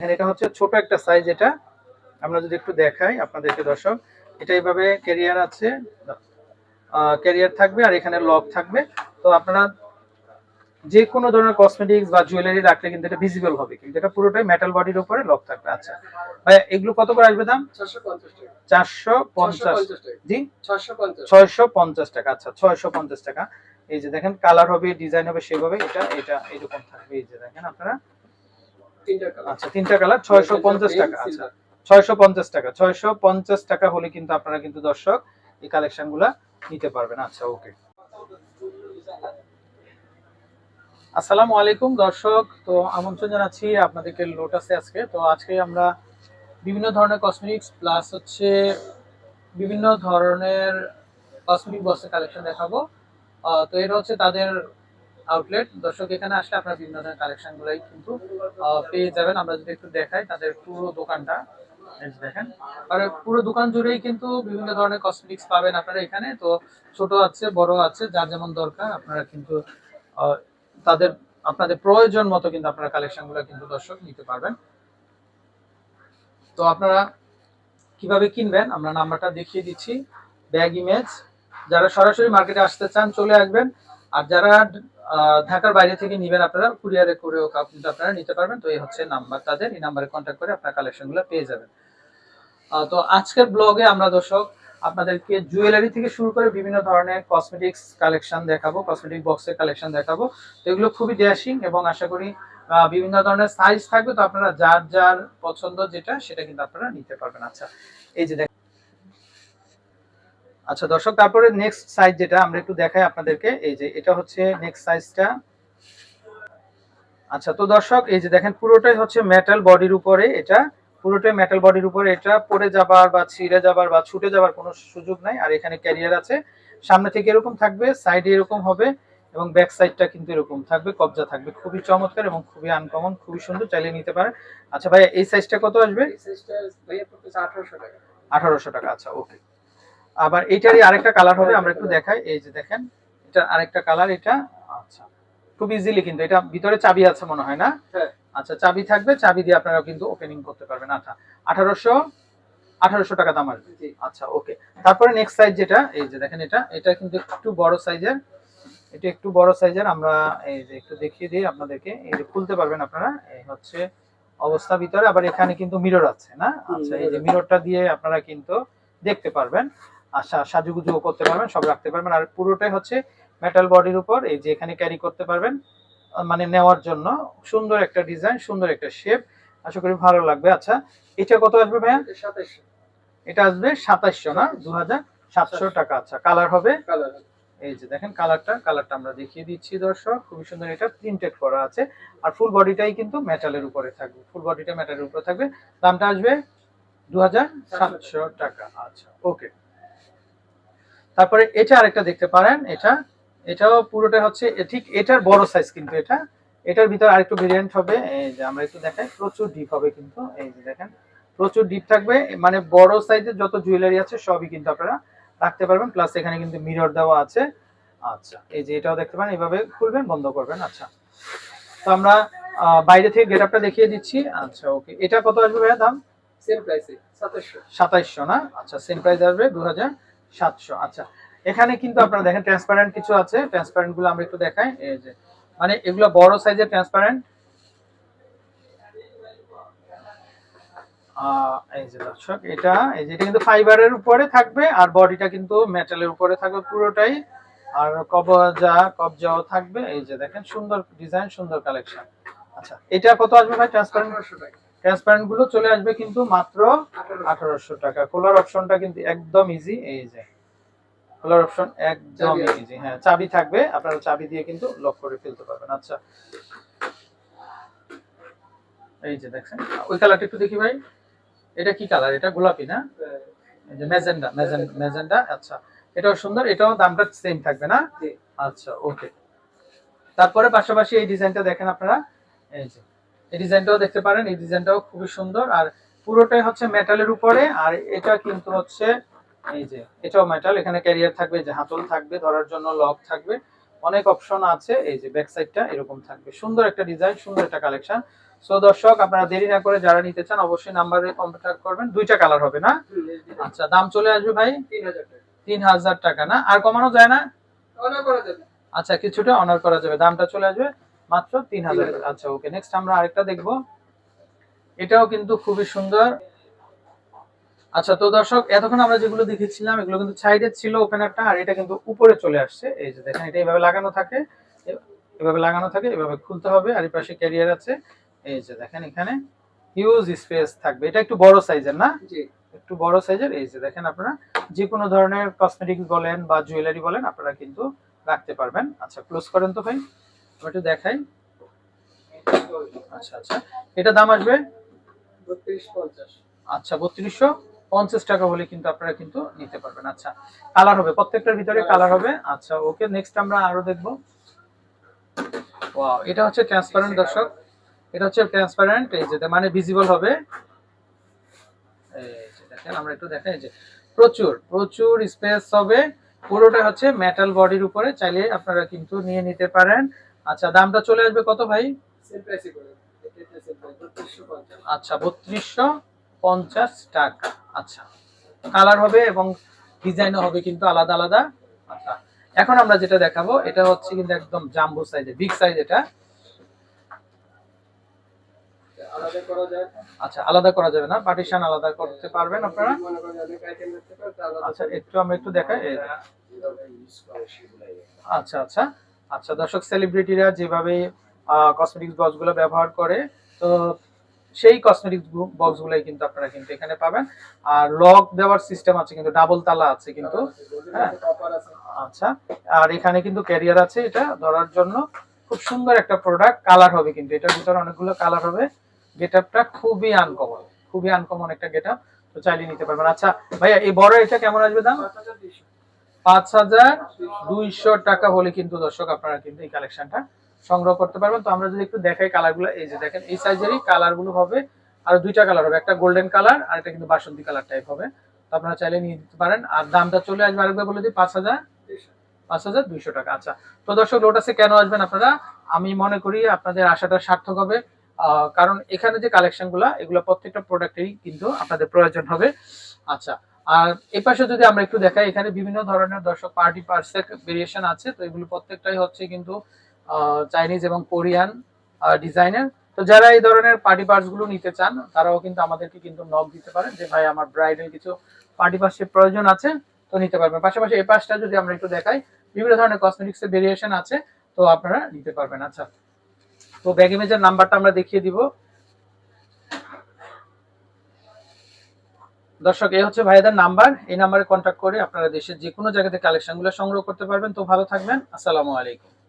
এখানে এটা হচ্ছে ছোট একটা সাইজ এটা। আমরা যদি একটু দেখাই আপনাদেরকে দর্শক এটা এইভাবে ক্যারিয়ার আছে। ক্যারিয়ার থাকবে আর এখানে লক থাকবে। তো আপনারা যে কোনো ধরনের কসমেটিক্স বা জুয়েলারি রাখলে কিন্তু এটা ভিজিবল হবে। কিন্তু এটা পুরোটাই মেটাল বডির উপরে লক থাকবে। আচ্ছা ভাই এগুলো কত করে আসবে দাম? চারশো পঞ্চাশ টাকা। জি? ছয়শো পঞ্চাশ। টাকা। আচ্ছা ছয়শো পঞ্চাশ টাকা। এই যে দেখেন কালার হবে ডিজাইন হবে সেভাবে এটা এটা এরকম থাকবে। এই যে দেখেন আপনারা। আচ্ছা তিনটা কালার ছয়শো পঞ্চাশ টাকা। আচ্ছা ছয়শো পঞ্চাশ টাকা। ছয়শো পঞ্চাশ টাকা হলে কিন্তু আপনারা কিন্তু দর্শক এই কালেকশনগুলা নিতে পারবেন। আচ্ছা ওকে। আসসালামু আলাইকুম দর্শক। তো আমন্ত্রণ জানাচ্ছি আপনাদেরকে লোটাসে আজকে। তো আজকে আমরা বিভিন্ন ধরনের কসমেটিক্স প্লাস হচ্ছে বিভিন্ন ধরনের কসমেটিক বক্সের কালেকশন দেখাবো। আহ, তো এটা হচ্ছে তাদের আউটলেট দর্শক, এখানে আসলে আপনারা বিভিন্ন ধরনের কালেকশন গুলাই কিন্তু পেয়ে যাবেন। আমরা যদি একটু দেখাই তাদের পুরো দোকানটা। দেখেন। আর পুরো দোকান জুড়েই কিন্তু বিভিন্ন ধরনের কসমেটিক্স পাবেন আপনারা এখানে। তো ছোট আছে, বড় আছে, যার যেমন দরকার আপনারা কিন্তু তাদের, আপনাদের প্রয়োজন মতো কিন্তু আপনারা কালেকশনগুলো কিন্তু দর্শক নিতে পারবেন। তো আপনারা কীভাবে কিনবেন? আমরা নাম্বারটা দেখিয়ে দিচ্ছি। Bag, image. যারা সরাসরি মার্কেটে আসতে চান, চলে আসবেন। আর যারা ঢাকার বাইরে থেকে নিবেন আপনারা, কুরিয়ারে করেও কিন্তু আপনারা নিতে পারবেন। তো এই হচ্ছে নাম্বার তাদের, এই নাম্বারে কন্ট্যাক্ট করে আপনার কালেকশনগুলো পেয়ে যাবেন। তো আজকের ব্লগে আমরা দর্শক, আপনাদেরকে জুয়েলারি থেকে শুরু করে বিভিন্ন ধরনের কসমেটিক্স কালেকশন দেখাবো কসমেটিক বক্সের কালেকশন দেখাবো। তো এগুলো খুবই ড্যাশিং এবং আশা করি বিভিন্ন ধরনের সাইজ থাকবে। তো আপনারা যার যার পছন্দ যেটা, সেটা কিন্তু আপনারা নিতে পারবেন। আচ্ছা এই যে আচ্ছা দর্শক তারপরে নেক্সট সাইজ যেটা আমরা একটু দেখাই আপনাদেরকে এই যে এটা হচ্ছে নেক্সট সাইজটা আচ্ছা তো দর্শক এই যে দেখেন পুরোটাই হচ্ছে মেটাল বডির উপরে এটা। পুরোটাই মেটাল বডির উপরে এটা পড়ে যাবার বা ছিঁড়ে যাবার বা ছুটে যাবার কোনো সুযোগ নাই। আর এখানে ক্যারিয়ার আছে। সামনে থেকে এরকম থাকবে সাইডে এরকম হবে এবং ব্যাক সাইডটা কিন্তু এরকম থাকবে কবজা থাকবে। খুবই চমৎকার এবং খুবই আনকমন খুবই সুন্দর চালিয়ে নিতে পারেন। আচ্ছা ভাই এই সাইজটা কত আসবে? আঠারোশো টাকা। আঠারোশো টাকা আচ্ছা ওকে আবার এটারই আরেকটা কালার হবে আমরা একটু দেখাই। এই যে দেখেন এটা আরেকটা কালার এটা আচ্ছা খুব ইজিলি কিন্তু এটা ভিতরে চাবি আছে মনে হয় না? হ্যাঁ। আচ্ছা চাবি থাকবে চাবি দিয়ে আপনারা কিন্তু ওপেনিং করতে পারবেন। আচ্ছা আঠারোশো আঠারোশো টাকা দাম আসবে। জি। আচ্ছা ওকে তারপরে নেক্সট সাইজ যেটা এই যে দেখেন এটা এটা কিন্তু একটু বড় সাইজের এটা একটু বড় সাইজের আমরা এই যে একটু দেখিয়ে দিই আপনাদেরকে। এই যে খুলতে পারবেন আপনারা এই হচ্ছে অবস্থা ভিতরে আবার এখানে কিন্তু মিরর আছে না? আচ্ছা এই যে মিররটা দিয়ে আপনারা কিন্তু দেখতে পারবেন। আচ্ছা সাজুগুজুও করতে পারবেন সব রাখতে পারবেন। আর পুরোটাই হচ্ছে মেটাল বডির উপর এই যে এখানে ক্যারি করতে পারবেন মানে নেওয়ার জন্য। সুন্দর একটা ডিজাইন সুন্দর একটা শেপ আশা করি ভালো লাগবে। আচ্ছা এটা কত আসবে ভাইয়া? এটা আসবে সাতাশশো না? দু হাজার সাতশো টাকা। আচ্ছা কালার হবে? এই যে দেখেন কালারটা কালারটা আমরা দেখিয়ে দিচ্ছি দর্শক। খুবই সুন্দর এটা প্রিন্টেড করা আছে। আর ফুল বডিটাই কিন্তু মেটালের উপরে থাকবে। ফুল বডিটা মেটালের উপরে থাকবে। দামটা আসবে দু হাজার সাতশো টাকা। আচ্ছা ওকে তারপরে এটা আরেকটা দেখতে পারেন এটা এটাও পুরোটা হচ্ছে ঠিক এটার বড় সাইজ কিন্তু এটা। এটার ভিতরে আরেকটু ভেরিয়েন্ট হবে এই যে আমরা একটু দেখাই প্রচুর ডিপ হবে কিন্তু এই যে দেখেন প্রচুর ডিপ থাকবে মানে বড় সাইজের যত জুয়েলারি আছে সবই কিন্তু আপনারা রাখতে পারবেন প্লাস এখানে কিন্তু মিরর দেওয়া আছে। আচ্ছা এই যে এটাও দেখতে পারেন এইভাবে খুলবেন বন্ধ করবেন আচ্ছা। তো আমরা বাইরে থেকে গেট আপটা দেখিয়ে দিচ্ছি আচ্ছা ওকে এটা কত আসবে ভাইয়া দাম? সেম প্রাইসে সাতাশশো। সাতাইশশো না? আচ্ছা সেম প্রাইস আসবে দু হাজার সাতশো আচ্ছা। এখানে কিন্তু আপনারা দেখেন ট্রান্সপারেন্ট কিছু আছে। ট্রান্সপারেন্টগুলো আমরা একটু দেখাই। এই যে মানে এগুলো বড় সাইজের ট্রান্সপারেন্ট এই যে এটা, এই যে কিন্তু ফাইবারের উপরে থাকবে, আর বডিটা কিন্তু মেটালের উপরে থাকবে পুরোটাই। আর থাকবে। এই যে দেখেন, সুন্দর ডিজাইন সুন্দর কালেকশন আচ্ছা এটা কত আসবে ভাই ট্রান্সপারেন্ট ট্রান্সপারেন্টগুলো চলে আসবে কিন্তু মাত্র আঠারোশো টাকা। খোলার অপশনটা কিন্তু একদম ইজি এই যে খোলার অপশন একদম ইজি হ্যাঁ চাবি থাকবে। আপনারা চাবি দিয়ে কিন্তু লক করে ফেলতে পারবেন। আচ্ছা। এই যে দেখছেন ওই কালারটা একটু দেখি ভাই। এটা কি কালার এটা গোলাপি না? যে ম্যাজেন্ডা ম্যাজেন্ডা আচ্ছা এটাও সুন্দর। এটাও দামটা সেম থাকবে না? জি। আচ্ছা ওকে তারপরে পাশাপাশি এই ডিজাইনটা দেখেন আপনারা। এই যে এই ডিজাইনটাও দেখতে পারেন এই ডিজাইনটাও খুবই সুন্দর। আর পুরোটাই হচ্ছে মেটালের উপরে আর এটা কিন্তু হচ্ছে এই যে এটাও মেটাল এখানে ক্যারিয়ার থাকবে যে হাতল থাকবে ধরার জন্য লক থাকবে। অনেক অপশন আছে এই যে ব্যাক সাইডটা এরকম থাকবে। সুন্দর একটা ডিজাইন সুন্দর একটা কালেকশন সো দর্শক আপনারা দেরি না করে যারা নিতে চান অবশ্যই নাম্বারে কন্ট্যাক্ট করবেন। দুইটা কালার হবে না? আচ্ছা দাম চলে আসবে ভাই? তিন হাজার টাকা। না? আর কমানো যায় না? অনার করা যাবে। আচ্ছা কিছুটা অনার করা যাবে। দামটা চলে আসবে মাত্র তিন হাজার। আচ্ছা ওকে নেক্সট আমরা আরেকটা দেখব। এটাও কিন্তু খুবই সুন্দর। আচ্ছা তো দর্শক এতক্ষণ আমরা যেগুলো দেখেছিলাম এগুলো কিন্তু সাইডে ছিল ওপেনারটা আর এটা কিন্তু উপরে চলে আসছে। এই যে দেখেন এটা এইভাবে লাগানো থাকে এভাবে লাগানো থাকে এভাবে খুলতে হবে আর এই পাশে ক্যারিয়ার আছে। এই যে দেখেন এখানে হিউজ স্পেস থাকবে। এটা একটু বড় সাইজের না? জি। একটু বড় সাইজের এই যে দেখেন আপনারা যে কোনো ধরনের কসমেটিক্স বলেন বা জুয়েলারি বলেন আপনারা কিন্তু রাখতে পারবেন। আচ্ছা ক্লোজ করেন তো ভাই। আমি একটু দেখাই। আচ্ছা আচ্ছা। এটা দাম আসবে? আচ্ছা বত্রিশশো পঞ্চাশ টাকা হলে কিন্তু আপনারা কিন্তু নিতে পারবেন। আচ্ছা কালার হবে। প্রত্যেকটার ভিতরে কালার হবে। আচ্ছা ওকে নেক্সট আমরা আরও দেখব। ওয়াও এটা হচ্ছে ট্রান্সপারেন্ট দর্শক। এটা হচ্ছে ট্রান্সপারেন্ট এই যে মানে ভিজিবল হবে। এই যে দেখেন আমরা একটু দেখাই এই যে প্রচুর প্রচুর স্পেস হবে। পুরোটা হচ্ছে মেটাল বডির উপরে। চাইলে আপনারা কিন্তু নিয়ে নিতে পারেন। আচ্ছা দামটা চলে আসবে কত ভাই? আচ্ছা বত্রিশশো পঞ্চাশ টাকা। আচ্ছা কালার হবে এবং ডিজাইনও হবে কিন্তু আলাদা আলাদা। আচ্ছা এখন আমরা যেটা দেখাবো এটা হচ্ছে কিন্তু একদম জাম্বো সাইজে বিগ সাইজ এটা। আলাদা করা যায়। আচ্ছা আলাদা করা যাবে না পার্টিশন আলাদা করতে পারবেন আপনারা। আচ্ছা একটু আমরা একটু দেখাই। আচ্ছা আচ্ছা। আচ্ছা দর্শক সেলিব্রিটিরা যেভাবে কসমেটিক্স বক্সগুলো ব্যবহার করে, তো সেই কসমেটিক্স বক্সগুলোই কিন্তু আপনারা কিন্তু এখানে পাবেন। আর লক দেওয়ার সিস্টেম আছে কিন্তু ডাবল তালা আছে কিন্তু হ্যাঁ। আচ্ছা আর এখানে কিন্তু ক্যারিয়ার আছে এটা ধরার জন্য। খুব সুন্দর একটা প্রোডাক্ট কালার হবে কিন্তু, এটার ভিতরে অনেকগুলো কালার হবে। গেটআপটা খুবই আনকমন খুবই আনকমন একটা গেটআপ, তো চাইলে নিতে পারবেন। আচ্ছা ভাইয়া, এই বড় এটা কেমন আসবে দাম? পাঁচ হাজার দুইশো টাকা হলে কিন্তু দর্শক আপনারা কিন্তু এই কালেকশনটা সংগ্রহ করতে পারবেন। তো আমরা যদি একটু দেখাই কালারগুলো এই যে দেখেন, এই সাইজেরই কালারগুলো হবে। আর দুইটা কালার হবে, একটা গোল্ডেন কালার আর একটা কিন্তু বাসন্তী কালার টাইপ হবে। তো আপনারা চাইলে নিয়ে নিতে পারেন। আর দামটা চলে আসবে আরেকবার বলে দিই, পাঁচ হাজার পাঁচ হাজার দুইশো টাকা। আচ্ছা তো দর্শক লোটাসে কেন আসবেন আপনারা? আমি মনে করি আপনাদের আশাটা সার্থক হবে। কারণ এখানে যে কালেকশনগুলা এগুলো প্রত্যেকটা প্রোডাক্টেরই কিন্তু আপনাদের প্রয়োজন হবে। আচ্ছা আর এই পাশে যদি আমরা একটু দেখাই, এখানে বিভিন্ন ধরনের দর্শক পার্টি পার্সের ভেরিয়েশন আছে। তো এগুলো প্রত্যেকটাই হচ্ছে কিন্তু চাইনিজ এবং কোরিয়ান ডিজাইনের তো যারা এই ধরনের পার্টি পার্টসগুলো নিতে চান, তারাও কিন্তু আমাদেরকে কিন্তু নক দিতে পারেন যে, ভাই, আমার ব্রাইডাল কিছু পার্টি পার্সের প্রয়োজন আছে। তো নিতে পারবেন। পাশাপাশি এই পাশটা যদি আমরা একটু দেখাই, বিভিন্ন ধরনের কসমেটিক্সের ভেরিয়েশন আছে, তো আপনারা নিতে পারবেন। আচ্ছা তো ব্যাগ ইমেজের নাম্বারটা আমরা দেখিয়ে দিব। দর্শক, এই হচ্ছে ভাইদের নাম্বার। এই নাম্বারে কন্ট্যাক্ট করে আপনারা দেশের যে কোনো জায়গাতে কালেকশনগুলো সংগ্রহ করতে পারবেন। তো ভালো থাকবেন। আসসালামু আলাইকুম।